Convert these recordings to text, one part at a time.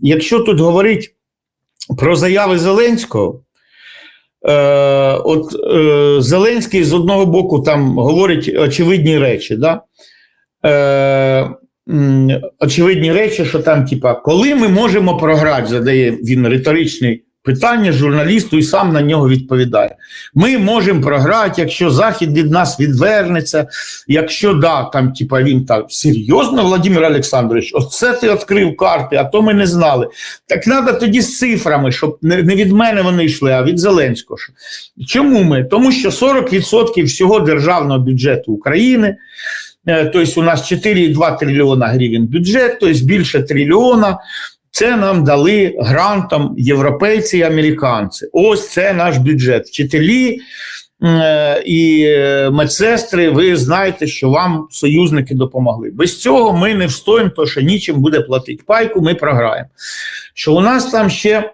якщо тут говорить про заяви Зеленського, е, от е, Зеленський з одного боку там говорить очевидні речі, да? е, очевидні речі, що там, типа, коли ми можемо програти, задає він риторичний питання журналісту і сам на нього відповідає. Ми можемо програти, якщо Захід від нас відвернеться, якщо да, там, типа, він так серйозно, Владимир Олександрович, оце ти відкрив карти, а то ми не знали. Так треба тоді з цифрами, щоб не, від мене вони йшли, а від Зеленського. Чому ми? Тому що 40% всього державного бюджету України. Тобто у нас 4,2 трильйона гривень бюджет, тобто більше трильйона. Це нам дали грантом європейці і американці. Ось це наш бюджет. Вчителі е, і е, медсестри, ви знаєте, що вам союзники допомогли. Без цього ми не встоїмо, то що нічим буде платити пайку, ми програємо. Що у нас там ще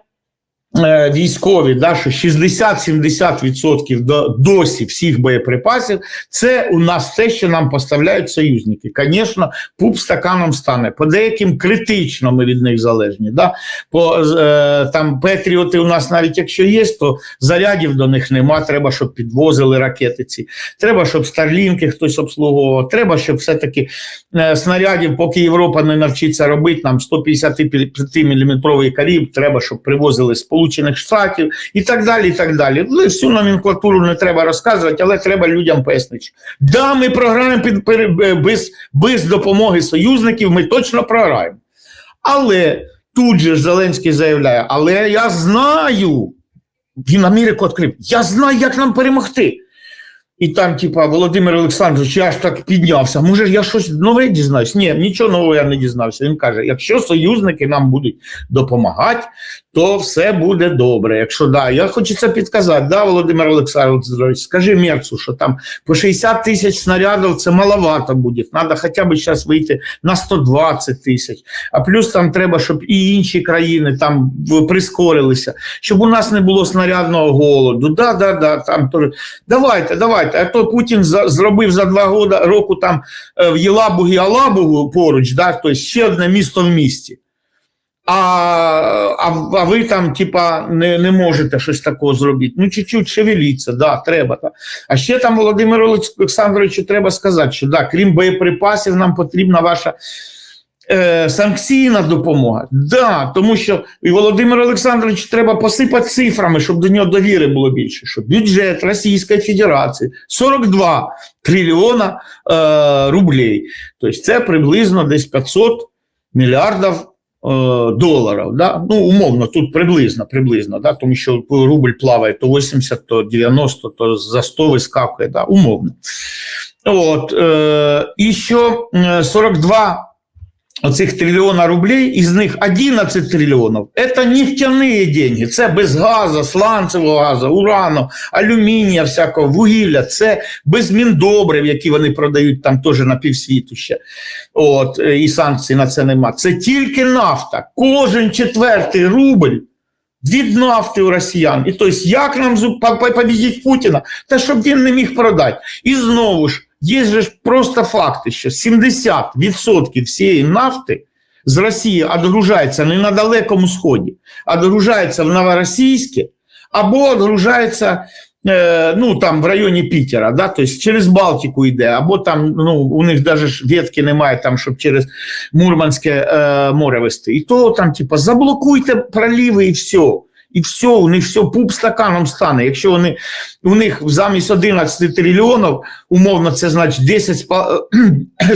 військові, да, що 60-70% до, досі всіх боєприпасів, це у нас те, що нам поставляють союзники. Звісно, пуп стаканом стане. По деяким критично ми від них залежні. Да? По, е, там Петріоти у нас навіть якщо є, то зарядів до них нема. Треба, щоб підвозили ракети ці. Треба, щоб старлінки хтось обслуговував. Треба, щоб все-таки е, снарядів, поки Європа не навчиться робити, нам 155-мм каріб, треба, щоб привозили з Сполучених Штатів і так далі. і так далі. Ну, Всю номенклатуру не треба розказувати, але треба людям пояснити. Да, ми програємо під, без, без допомоги союзників, ми точно програємо. Але тут же Зеленський заявляє: але я знаю, він Америку відкрив, я знаю, як нам перемогти. І там, типа, Володимир Олександрович, я ж так піднявся. Може, я щось нове дізнаюсь? Ні, нічого нового я не дізнався. Він каже: якщо союзники нам будуть допомагати, то все буде добре. Якщо да, я хочу це підказати, да, Володимир Олександрович, скажи Мерцу, що там по 60 тисяч снарядів це маловато буде. Треба хоча б зараз вийти на 120 тисяч. А плюс там треба, щоб і інші країни там прискорилися, щоб у нас не було снарядного голоду. Да, да, да, там теж. Давайте, давайте. А то Путін за, зробив за два года, року там е, в Єлабугі Алабугу поруч, да, тобто ще одне місто в місті. А, а, а ви там, типа, не, не можете щось такого зробити. Ну, чуть-чуть шевеліться, да, треба. Так. А ще там Володимиру Олександровичу треба сказати, що да, крім боєприпасів, нам потрібна ваша е, санкційна допомога. Да, тому що і Володимир Олександрович треба посипати цифрами, щоб до нього довіри було більше. Що бюджет Російської Федерації 42 трильйона е, рублей. Тобто це приблизно десь 500 мільярдів е, доларів. Да? Ну, умовно, тут приблизно, приблизно, да? тому що рубль плаває то 80, то 90, то за 100 вискакує, да? умовно. От, е, і що е, 42 оцих трильйона рублей, із них 11 трильйонів – це нефтяні деньги, це без газу, сланцевого газу, урану, алюмінія, всякого вугілля, це без міндобрив, які вони продають там теж на півсвіту ще. От, е, і санкцій на це нема. Це тільки нафта. Кожен четвертий рубль від нафти у росіян. І тобто, як нам побідіть Путіна? Та щоб він не міг продати. І знову ж, є ж просто факти, що 70% всієї нафти з Росії відгружається не на Далекому Сході, а відгружається в Новоросійське або відгружається е, ну, там в районі Пітера, да? тобто через Балтику йде, або там ну, у них навіть ветки немає, там, щоб через Мурманське е, море вести. І то там, типа, заблокуйте проливи і все. І все, у них все пуп стаканом стане. Якщо вони у них замість 11 трильйонів, умовно, це значить 10 спа-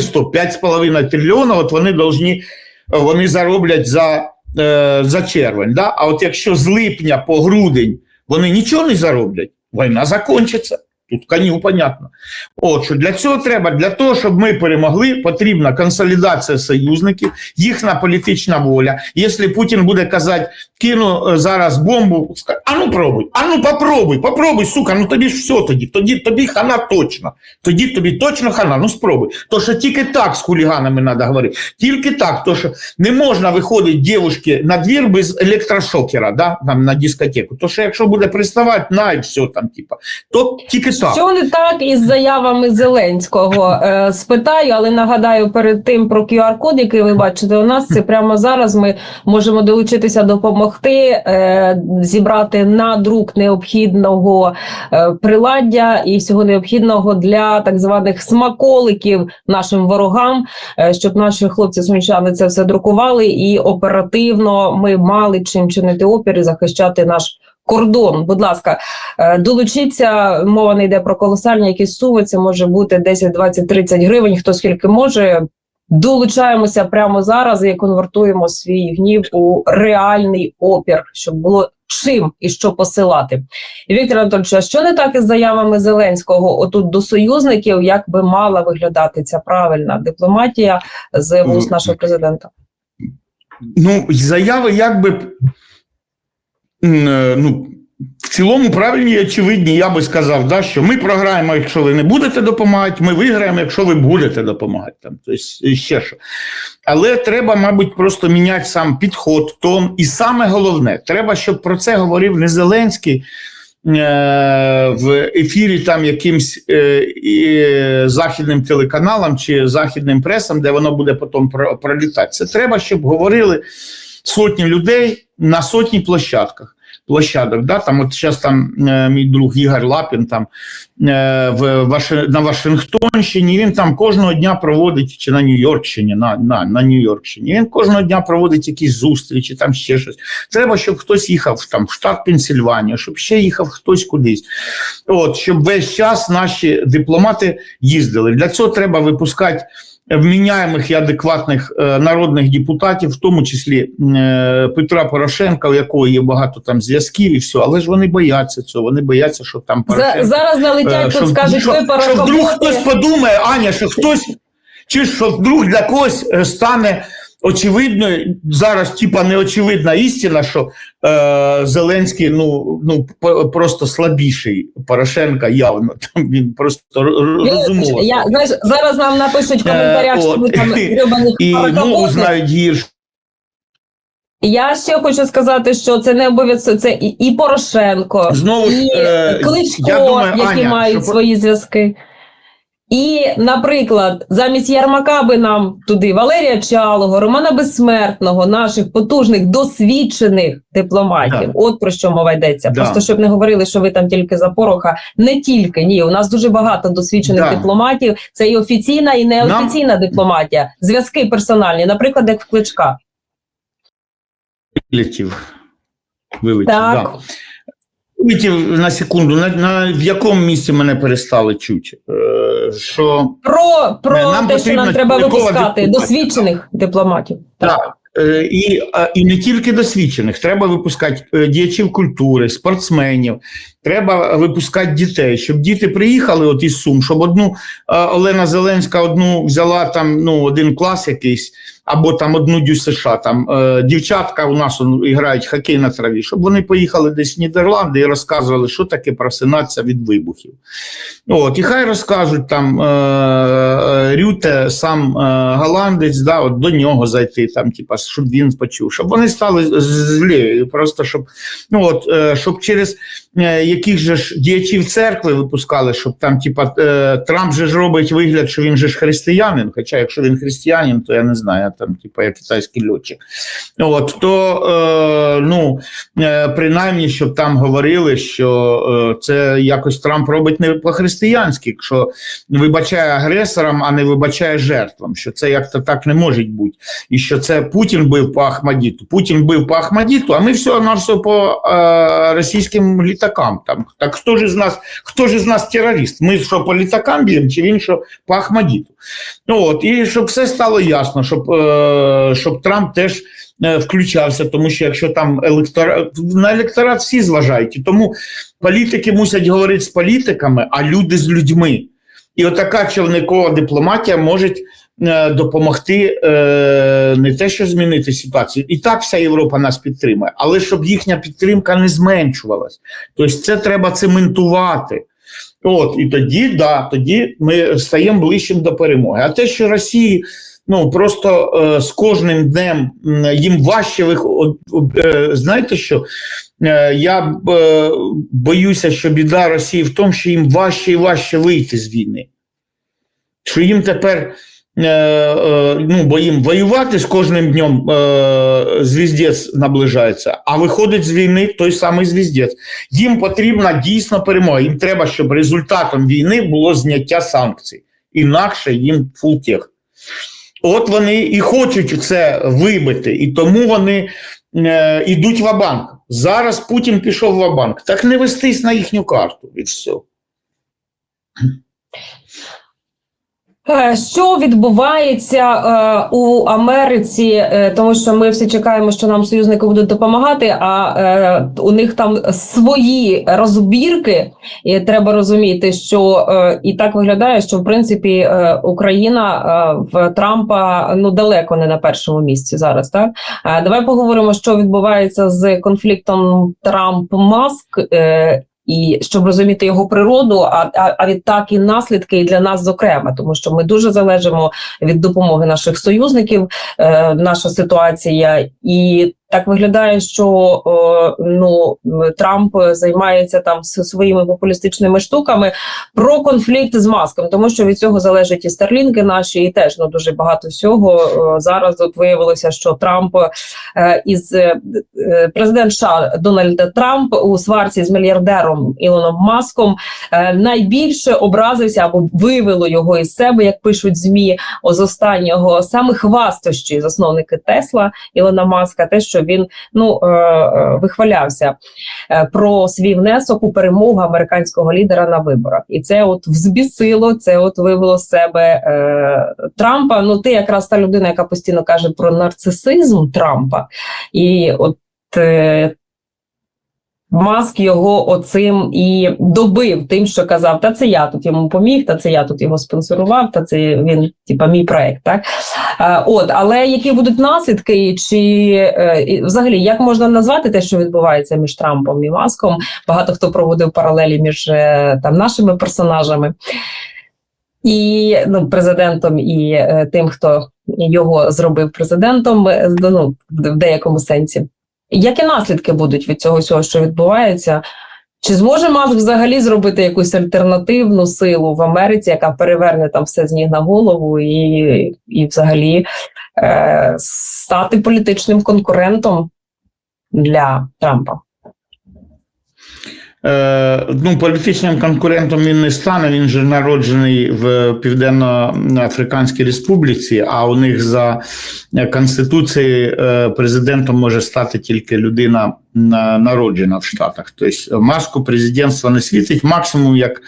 стоп, 5,5 трильйонів, от вони должні, вони зароблять за, е, за червень. Да? А от якщо з липня по грудень вони нічого не зароблять, війна закінчиться. Тут коню понятно. От що для цього треба, для того, щоб ми перемогли, потрібна консолідація союзників, їхня політична воля. Якщо Путін буде казати, кину е, зараз бомбу, а ну пробуй, а ну попробуй, попробуй, сука, ну тобі ж все тоді, тоді тобі хана точно. Тоді тобі точно хана, ну спробуй. То що тільки так з хуліганами треба говорити, тільки так, то що не можна виходити дівчинки на двір без електрошокера, да, там, на дискотеку. То що якщо буде приставати, на і все там, типа, то тільки так. Що не так із заявами Зеленського? Е, спитаю, але нагадаю перед тим про QR-код, який ви бачите у нас. Це прямо зараз. Ми можемо долучитися, допомогти е, зібрати надрук необхідного е, приладдя і всього необхідного для так званих смаколиків нашим ворогам, е, щоб наші хлопці сумчани це все друкували, і оперативно ми мали чим чинити опір і захищати наш. Кордон, будь ласка, е, долучіться. Мова не йде про колосальні якісь суми. Це може бути 10, 20, 30 гривень. Хто скільки може. Долучаємося прямо зараз і конвертуємо свій гнів у реальний опір, щоб було чим і що посилати. І Віктор Анатольович, а що не так із заявами Зеленського? Отут до союзників, як би мала виглядати ця правильна дипломатія з вуст нашого президента? Ну, заяви якби ну, в цілому правильні і очевидні, я би сказав, да, що ми програємо, якщо ви не будете допомагати, ми виграємо, якщо ви будете допомагати. Там, тобто, ще що. Але треба, мабуть, просто міняти сам підход, тон. І саме головне, треба, щоб про це говорив не Зеленський. е, В ефірі там якимсь е, західним телеканалам чи західним пресам, де воно буде потім про- пролітати. Це треба, щоб говорили сотні людей на сотні площадках. Площадок, да, там от зараз там е, мій друг Ігор Лапін там е, в Ваши, на Вашингтонщині. Він там кожного дня проводить чи на Нью-Йоркщині, на, на, на Нью-Йоркщині. Він кожного дня проводить якісь зустрічі, там ще щось. Треба, щоб хтось їхав там в штат Пенсильванія, щоб ще їхав хтось кудись. От щоб весь час наші дипломати їздили. Для цього треба випускати вміняємих і адекватних е, народних депутатів, в тому числі е, Петра Порошенка, у якого є багато там зв'язків і все, але ж вони бояться цього. Вони бояться, що там За, зараз Е, налетять, що, тут скажуть, що, ви що вдруг хтось подумає, Аня, що хтось, чи що вдруг для когось е, стане очевидною, зараз, типа, неочевидна істина, що е, Зеленський ну, ну, просто слабіший Порошенка явно. Там він просто р- розумово. Я, знаєш, зараз нам напишуть в коментарях, Е, що ви там І мову знають гірше. Я ще хочу сказати, що це не обов'язково, це і, і Порошенко, Знову і е, Кличко, я думаю, які Аня, мають що- свої зв'язки. І, наприклад, замість Ярмака би нам туди Валерія Чалого, Романа Безсмертного, наших потужних досвідчених дипломатів. Так. От про що мова йдеться. Да. Просто щоб не говорили, що ви там тільки за пороха. Не тільки ні. У нас дуже багато досвідчених Да. дипломатів. Це і офіційна, і неофіційна дипломатія. Зв'язки персональні, наприклад, як в Кличка. Вилетів. Вилетів, Так. Да. На секунду. На, на, в якому місці мене перестали чути? Е, що Про, про Нам те, що нам треба випускати досвідчених дипломатів. Так. Е, І, і не тільки досвідчених, треба випускати е, діячів культури, спортсменів, треба випускати дітей, щоб діти приїхали от із Сум, щоб одну е, Олена Зеленська одну взяла там ну, один клас якийсь, або там одну дю США. Там е, дівчатка у нас грають хокей на траві, щоб вони поїхали десь в Нідерланди і розказували, що таке просинатися від вибухів. От, і хай розкажуть там е, е, Рюте, сам е, голландець, да, от до нього зайти, там, типа, щоб він почув, щоб вони стали злі, просто щоб, ну, от, е, щоб через е, яких же ж діячів церкви випускали, щоб там, типа, Трамп же ж робить вигляд, що він же ж християнин, хоча якщо він християнин, то я не знаю, там, типа, як китайський льотчик. От, то, ну, принаймні, щоб там говорили, що це якось Трамп робить не по-християнськи, що вибачає агресорам, а не вибачає жертвам, що це як-то так не може бути. І що це Путін бив по Ахмадіту. Путін бив по Ахмадіту, а ми все на все по е, російським літакам. Там. Так хто ж із нас, хто ж із нас терорист? Ми що по літакам б'ємо, чи він що по Ахмадіту? Ну, от, і щоб все стало ясно, щоб, е, щоб Трамп теж е, включався, тому що якщо там електорат, на електорат всі зважають, і тому політики мусять говорити з політиками, а люди з людьми. І отака човникова дипломатія може е, допомогти е, не те, що змінити ситуацію. І так вся Європа нас підтримує, але щоб їхня підтримка не зменшувалась. Тобто це треба цементувати. От, і тоді, да, тоді ми стаємо ближчим до перемоги. А те, що Росії ну просто е, з кожним днем їм важче вих... е, знаєте що? Е, я е, боюся, що біда Росії в тому, що їм важче і важче вийти з війни. Що їм тепер, е, ну, бо їм воювати з кожним днем звіздець наближається, а виходить з війни той самий звіздець. Їм потрібна дійсно перемога. Їм треба, щоб результатом війни було зняття санкцій. Інакше їм фултех. От вони і хочуть це вибити, і тому вони йдуть в банк Зараз Путін пішов в банк Так не вестись на їхню карту і все. Е, Що відбувається е, у Америці, е, тому що ми всі чекаємо, що нам союзники будуть допомагати, а у них там свої розбірки, і треба розуміти, що і так виглядає, що в принципі Україна в Трампа ну далеко не на першому місці зараз. Так давай поговоримо, що відбувається з конфліктом Трамп-Маск. Е, і щоб розуміти його природу, а, а, а відтак і наслідки і для нас, зокрема, тому що ми дуже залежимо від допомоги наших союзників, е, наша ситуація, і так виглядає, що е, ну Трамп займається там своїми популістичними штуками про конфлікт з маском, тому що від цього залежать і старлінки наші, і теж ну дуже багато всього. Е, зараз от виявилося, що Трамп е, із президент США Дональд Трамп у сварці з мільярдером Ілоном Маском найбільше образився або вивело його із себе, як пишуть змі з останнього саме хвастощі засновники Тесла Ілона Маска, те, що він ну е, е, вихвалявся е, про свій внесок у перемогу американського лідера на виборах, і це от взбісило, це от вивело з себе Трампа. Ну ти якраз та людина, яка постійно каже про нарцисизм Трампа, і от. Маск його оцим і добив тим, що казав: та це я тут йому поміг, та це я тут його спонсорував, та це він, типа, мій проект. Так от, але які будуть наслідки, чи е, взагалі як можна назвати те, що відбувається між Трампом і Маском? Багато хто проводив паралелі між е, там нашими персонажами і ну, президентом, і е, тим, хто його зробив президентом, е, ну, в деякому сенсі. Які наслідки будуть від цього всього, що відбувається? Чи зможе Маск взагалі зробити якусь альтернативну силу в Америці, яка переверне там все з ніг на голову, і, і взагалі е, стати політичним конкурентом для Трампа? Е, ну, політичним конкурентом він не стане. Він же народжений в Південно-Африканській Республіці, а у них за конституцією е, президентом може стати тільки людина на- народжена в Штатах. Тобто маску президентства не світить. Максимум, як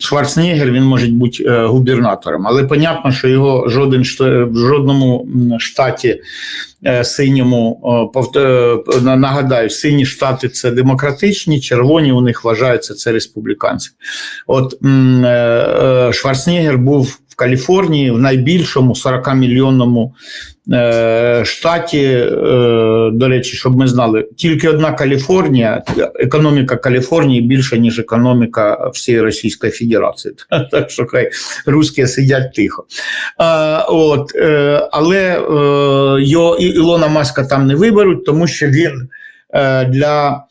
Шварценеггер, він може бути е, губернатором. Але понятно, що його жоден в жодному штаті е, синьому е, на- нагадаю, сині штати це демократичні, червоні у них вважаються це республіканці. От Шварценеггер був Каліфорнії в найбільшому 40-мільйонному е, штаті. Е, до речі, щоб ми знали, тільки одна Каліфорнія, економіка Каліфорнії більша, ніж економіка всієї Російської Федерації. Так що хай русські сидять тихо. А, от, е, але е, його, Ілона Маска там не виберуть, тому що він е, для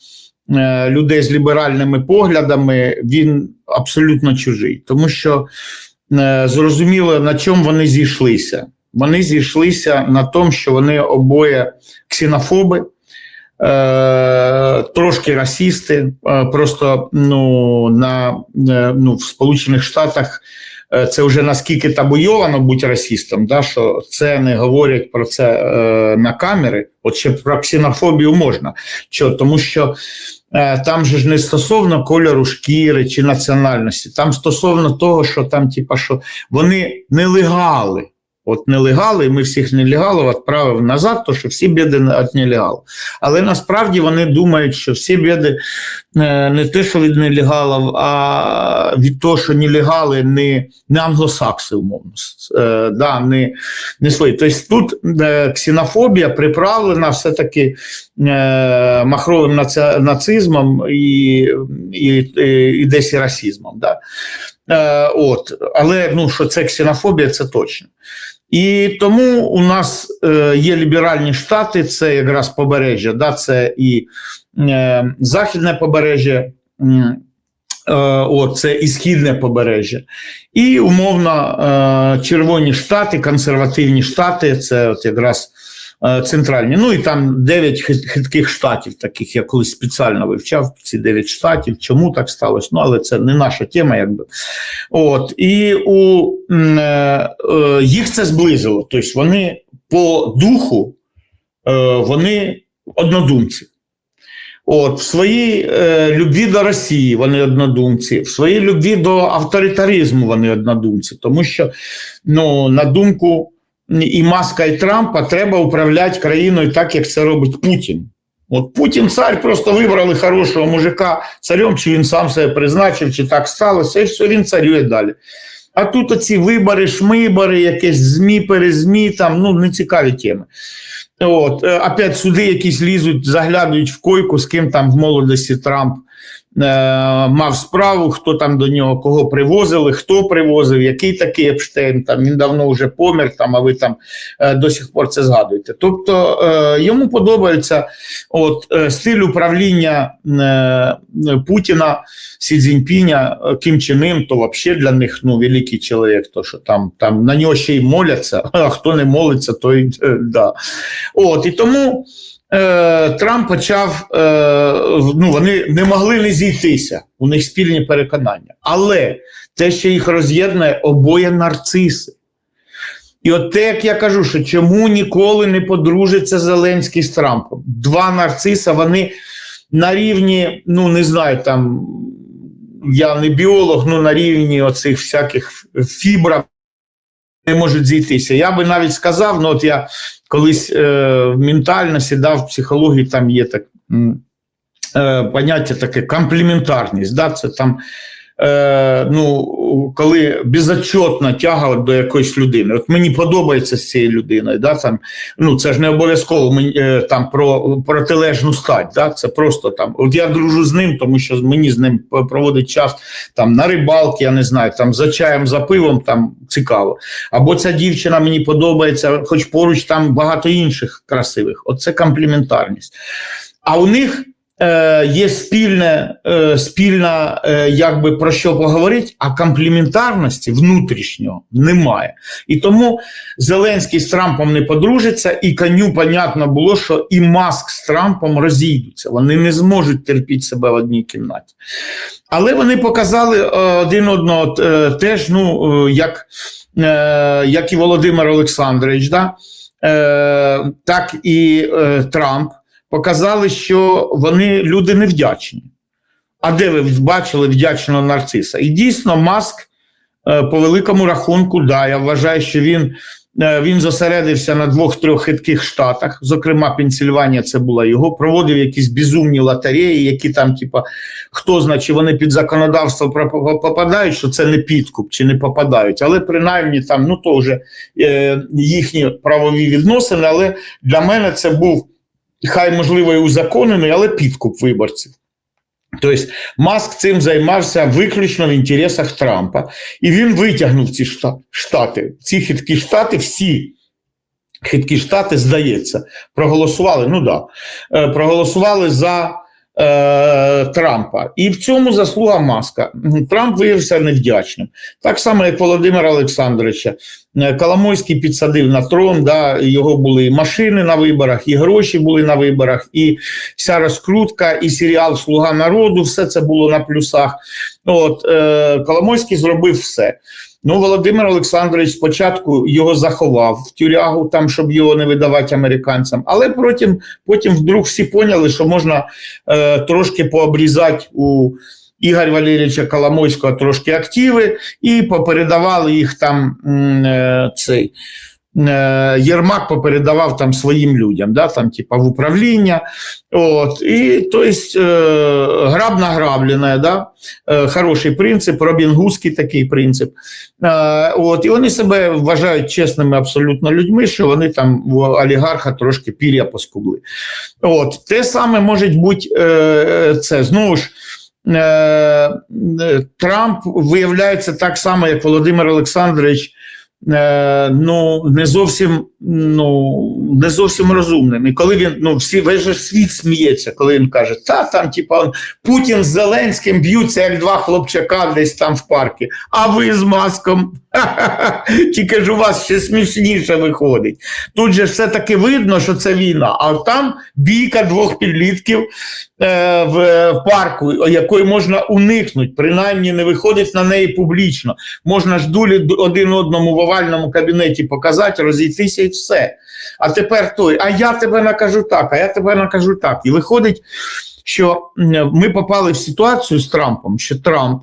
е, людей з ліберальними поглядами він абсолютно чужий, тому що е, зрозуміло, на чому вони зійшлися. Вони зійшлися на тому, що вони обоє ксенофоби. Е, трошки расісти, е, просто ну, на, е, ну, в Сполучених Штатах е, це вже наскільки табуйовано бути расістом, да, що це не говорять про це е, на камери. От ще про ксенофобію можна. Чо? Тому що е, там же ж не стосовно кольору шкіри чи національності, там стосовно того, що там, типа, що вони нелегали. От нелегали, ми всіх нелегалів відправив назад, то що всі біди від нелегалів. Але насправді вони думають, що всі біди е, не те, що від нелегалів, а від того, що нелегали не, не англосакси, умовно. Е, да, не, не свої. Тобто тут е, ксенофобія приправлена все-таки махровим нацизмом і, і, і, і десь і расизмом. Да? От. Але ну, що це ксенофобія, це точно. І тому у нас е, є ліберальні штати, це якраз побережжя, да, це і е, західне побережжя, е, о, це і східне побережжя. І умовно е, червоні штати, консервативні штати, це от якраз центральні. Ну і там 9 хитких штатів, таких я колись спеціально вивчав ці 9 штатів. Чому так сталося? Ну, але це не наша тема, якби. От і у е, е, їх це зблизило. Тобто вони по духу е, вони однодумці. От, в своїй е, любві до Росії вони однодумці, в своїй любві до авторитаризму вони однодумці, тому що, ну, на думку і Маска, і Трампа, треба управляти країною так, як це робить Путін. От Путін цар просто вибрали хорошого мужика царем, чи він сам себе призначив, чи так сталося, і все, він царює далі. А тут оці вибори, шмибори, якесь ЗМІ, перезмі, там ну не цікаві теми. От, е, опять суди якісь лізуть, заглядають в койку, з ким там в молодості Трамп мав справу, хто там до нього кого привозили, хто привозив, який такий Епштейн, там він давно вже помер, там, а ви там е, до сих пор це згадуєте. Тобто е, йому подобається от, е, стиль управління е, Путіна, Сі Цзіньпіня, е, Ким Чен Ін, то взагалі для них ну, великий чоловік, то що там, там на нього ще й моляться, а хто не молиться, той е, да. От, і тому е, Трамп почав, е, ну, вони не могли не зійтися, у них спільні переконання. Але те, що їх роз'єднує, обоє нарциси. І от те, як я кажу, що чому ніколи не подружиться Зеленський з Трампом? Два нарциса, вони на рівні, ну не знаю, там я не біолог, ну на рівні оцих всяких фібрах не можуть зійтися. Я би навіть сказав, ну от я колись е, ментально да, в психології, там є так е, поняття таке комплементарність. Да? Це там, е, ну, коли безотчетна тяга до якоїсь людини. От мені подобається з цією людиною. Да? Там, ну, це ж не обов'язково мені, е, там, про протилежну стать. Да? Це просто там. От я дружу з ним, тому що мені з ним проводить час там на рибалки, я не знаю, там за чаєм, за пивом там цікаво. Або ця дівчина мені подобається, хоч поруч там багато інших красивих. Оце комплементарність. А у них е, є спільне, е, спільна, е, якби про що поговорити, а комплементарності внутрішнього немає. І тому Зеленський з Трампом не подружиться, і коню, понятно було, що і Маск з Трампом розійдуться. Вони не зможуть терпіти себе в одній кімнаті. Але вони показали один одного теж, ну, як, як і Володимир Олександрович, да? так і Трамп показали, що вони люди невдячні. А де ви бачили вдячного нарциса? І дійсно, Маск е, по великому рахунку, да, я вважаю, що він, е, він зосередився на двох-трьох хитких штатах. Зокрема, Пенсільванія це була його, проводив якісь безумні лотереї, які там, типа, хто знає, чи вони під законодавство попадають, що це не підкуп, чи не попадають. Але принаймні там, ну то вже е, їхні правові відносини. Але для мене це був хай можливо і узаконений, але підкуп виборців. Тобто Маск цим займався виключно в інтересах Трампа, і він витягнув ці штати. Ці хиткі штати, всі хиткі штати, здається, проголосували. Ну да, е, проголосували за е, Трампа. І в цьому заслуга Маска. Трамп виявився невдячним. Так само, як Володимира Олександровича. Е, Коломойський підсадив на трон, да, його були машини на виборах, і гроші були на виборах, і вся розкрутка, і серіал Слуга народу, все це було на плюсах. От, е, Коломойський зробив все. Ну, Володимир Олександрович спочатку його заховав в тюрягу, там, щоб його не видавати американцям, але потім, потім вдруг всі поняли, що можна е, трошки пообрізати у Ігоря Валерійовича Коломойського трошки активи і попередавали їх там е, цей. е, Єрмак попередавав там своїм людям, да, там, типа, в управління. От, і, то есть, е, граб награблене, да, е, хороший принцип, Робінгузький такий принцип. От, і вони себе вважають чесними абсолютно людьми, що вони там в олігарха трошки пір'я поскубли. От, те саме може бути це. Знову ж, Трамп виявляється так само, як Володимир Олександрович е, ну, не зовсім, ну, не зовсім розумним. І коли він, ну, всі, весь світ сміється, коли він каже, та там, типа, Путін з Зеленським б'ються, як два хлопчака десь там в парку, а ви з маском. Тільки ж у вас ще смішніше виходить. Тут же все-таки видно, що це війна, а там бійка двох підлітків е, в, в парку, якої можна уникнути, принаймні не виходить на неї публічно. Можна ж дулі один одному в овальному кабінеті показати, розійтися і все. А тепер той, а я тебе накажу так, а я тебе накажу так. І виходить, що ми попали в ситуацію з Трампом, що Трамп.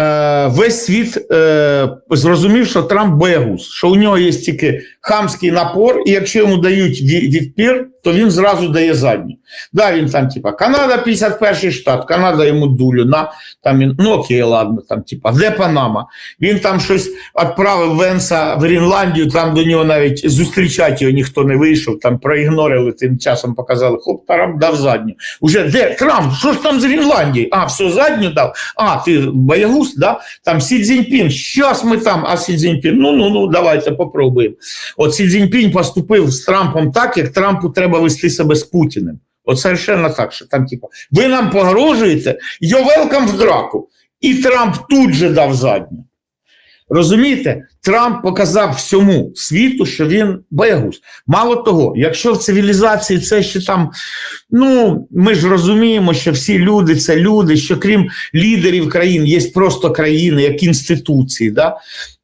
Е, весь світ е, зрозумів, що Трамп боягуз, що у нього є тільки хамський напор, і якщо йому дають відпір, то він зразу дає задню. Да, він там, типа, Канада 51 штат, Канада йому дулю, на там він, ну окей, ладно, там, типа, де Панама? Він там щось відправив Венса в Гренландію, там до нього навіть зустрічати його ніхто не вийшов, там проігнорили, тим часом показали, хоп, Трамп дав задню. Уже де Трамп? Що ж там з Гренландії? А, все, задню дав. А, ти боягуз, да? Там Сі Цзіньпін, щас ми там, а Сі Цзіньпін, ну, ну, ну, давайте попробуємо. От Сі Цзіньпін поступив з Трампом так, як Трампу треба вести себе з Путіним. От совершенно так, що там, типу, ви нам погрожуєте, йо велкам в драку. І Трамп тут же дав задню. Розумієте, Трамп показав всьому світу, що він боягуз. Мало того, якщо в цивілізації це ще там, ну ми ж розуміємо, що всі люди це люди, що крім лідерів країн є просто країни, як інституції, да?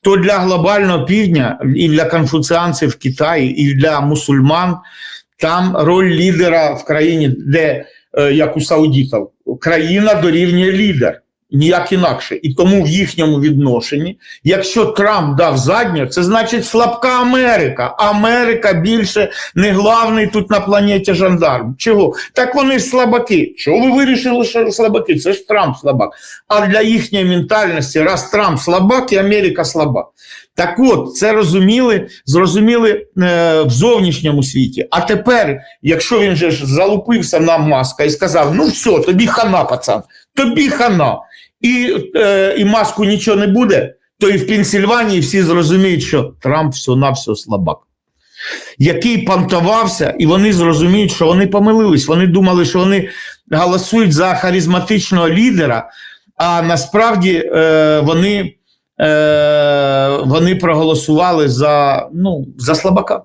то для глобального півдня і для конфуціанців в Китаї, і для мусульман там роль лідера в країні, де е, як у саудітів, країна дорівнює лідер. Ніяк інакше. І тому в їхньому відношенні, якщо Трамп дав задню, це значить слабка Америка. Америка більше не главний тут на планеті жандарм. Чого? Так вони ж слабаки. Чого ви вирішили, що слабаки? Це ж Трамп слабак. А для їхньої ментальності, раз Трамп слабак і Америка слаба. Так от, це розуміли, зрозуміли е, в зовнішньому світі. А тепер, якщо він же ж залупився на маска і сказав: ну все, тобі хана, пацан, тобі хана, і, е, і маску нічого не буде, то і в Пенсільванії всі зрозуміють, що Трамп все-навсього слабак. Який пантувався, і вони зрозуміють, що вони помилились. Вони думали, що вони голосують за харизматичного лідера, а насправді е, вони, е, вони проголосували за, ну, за слабака.